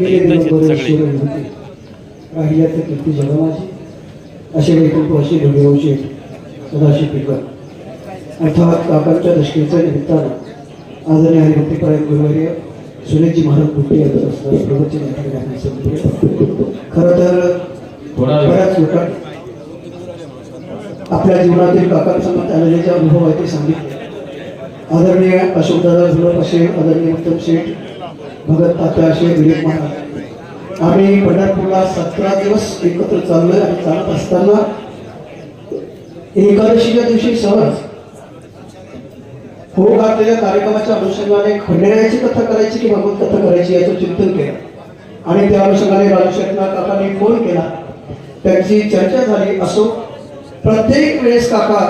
येत बरेच सगळे. राहिल्याचं कीर्ती जगमाची असे वैकुंठ असे घडवशे सदाशिव पिकर अर्थात काकांच्या दशकेच्या निमित्तानं आदरणीय हरिभक्तीपरायण गुरुवर्य सुनेजी महाराज कुट्टी यांचं असणारं प्रवचन. खरं तर बऱ्याच लोकांनी आपल्या जीवनातील काकांसमोर आलेले जे अनुभव आहे ते सांगितले. आदरणीय अशोकदादा झुलप असे आदरणीय उत्तम शेठ भगत तात्या असे आम्ही पंढरपूरला सतरा दिवस एकत्र चाललोय आणि चालत असताना एकादशीच्या दिवशी सहज हो घातलेल्या कार्यक्रमाच्या अनुषंगाने खंडेरायाची कथा करायची की भगवत कथा करायची याचं चिंतन केलं. आणि त्या अनुषंगाने राजू शेटनाथ काकांनी फोन केला. त्यांची चर्चा झाली असो प्रत्येक वेळेस काका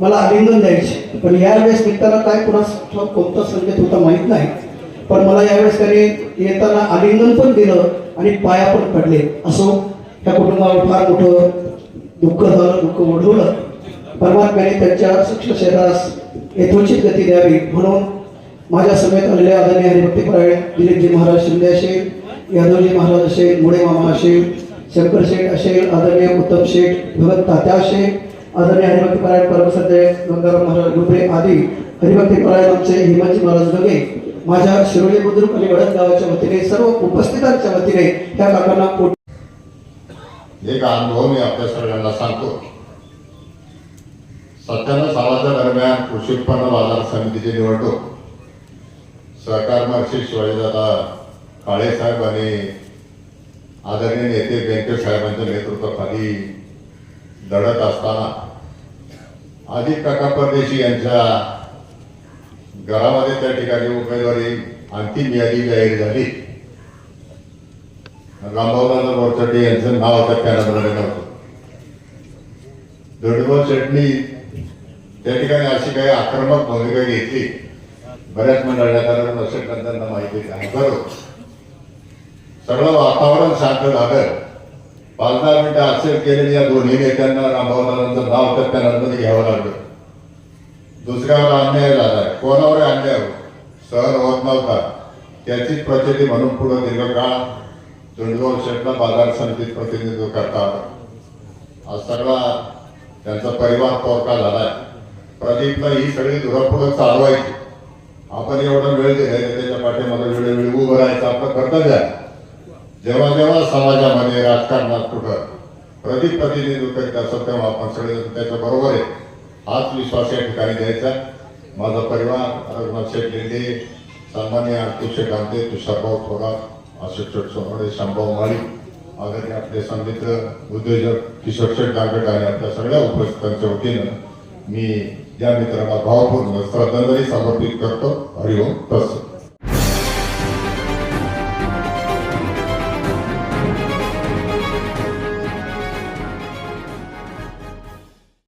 मला आलिंगन द्यायचे. पण या वेळेस निघताना काय कुणा कोणता संकेत होता माहीत नाही. पण मला यावेळेस त्यांनी येताना आलिंगन पण दिलं आणि पाया पण पडले. असो त्या कुटुंबावर फार मोठं दुःख झालं दुःख ओढवलं. परमात्म्याने त्यांच्या सूक्ष्म शरीरास यथोचित गती द्यावी म्हणून माझ्या समेत आलेले आदरणीय हरिभक्तीपरायण दिलीपजी महाराज शिंदे असेल यादवजी महाराज असेल मुळे मामा असेल शंकर शेठ असेल आदरणीय उत्तम शेठ भगत तात्या असेल आदरणीय हरिभक्तीपरायण परमसदय गंगाराम महाराज गुबरे आदी हरिभक्तीपरायण आमचे हिमाजी महाराज गगे माझ्या शिरोली बुद्रुक आणि वडद गावाच्या वतीने सर्व उपस्थितांच्या वतीने त्या काकांना एक अनुभव मी आपल्या सगळ्यांना सांगतो. सत्त्याण्णव सालाच्या दरम्यान कृषी उत्पन्न बाजार समितीची निवडणूक. सहकार महर्षी शिवाजीदादा काळे साहेब आणि आदरणीय नेते व्यंकट साहेबांच्या नेतृत्वाखाली लढत असताना अजित काका परदेशी यांच्या घरामध्ये त्या ठिकाणी उमेदवारी अंतिम यादी जाहीर झाली. रामभाऊदादा बोरचड्डी यांचं नाव आता पॅनलमध्ये नव्हतं. दंडोबा चटणी त्या ठिकाणी अशी काही आक्रमक भूमिका घेतली. बऱ्याच मंडळाला कारण त्यांना माहिती आहे. बरोबर. सगळं वातावरण शांत झालं. पाच दहा मिनिटं असेल केलेली या दोन्ही नेत्यांना रामभाऊदादांचं नाव तर पॅनलमध्ये घ्यावं लागलं. दुसऱ्यावर अन्याय झालाय. कोणावर अन्याय होत सहन होत नव्हता. त्याचीच प्रचिती म्हणून पुढे दीर्घकाळ धुंडगाव शेटला बाजार समितीत प्रतिनिधित्व करतात आज सगळा त्यांचा परिवार तोरका झालाय. प्रदीपला ही सगळी धुरापुढं चालवायची. आपण एवढा वेळ दिलाय त्याच्या पाठीमध्ये वेळोवेळी उभं राहायचं आपलं कर्तव्य आहे. जेव्हा जेव्हा समाजामध्ये राजकारणात कुठं प्रदीप प्रतिनिधित्व करीत असत तेव्हा आपण सगळे त्याच्या बरोबर आहे. हाच विश्वास या ठिकाणी द्यायचा. माझा परिवार रघुनाथ शेठ लिंडे सन्मान्य आरती शेठ आमटे तुषारभाऊ थोरात अशोक शेठ सोनवडे शांभाऊ माळी आदरणीय आपले संमित्र उद्योजक किशोर शेठ दांगट आणि आपल्या सगळ्या उपस्थितांच्या वतीनं मी या मित्रांना भावपूर्ण श्रद्धांजली समर्पित करतो. हरिओम तसं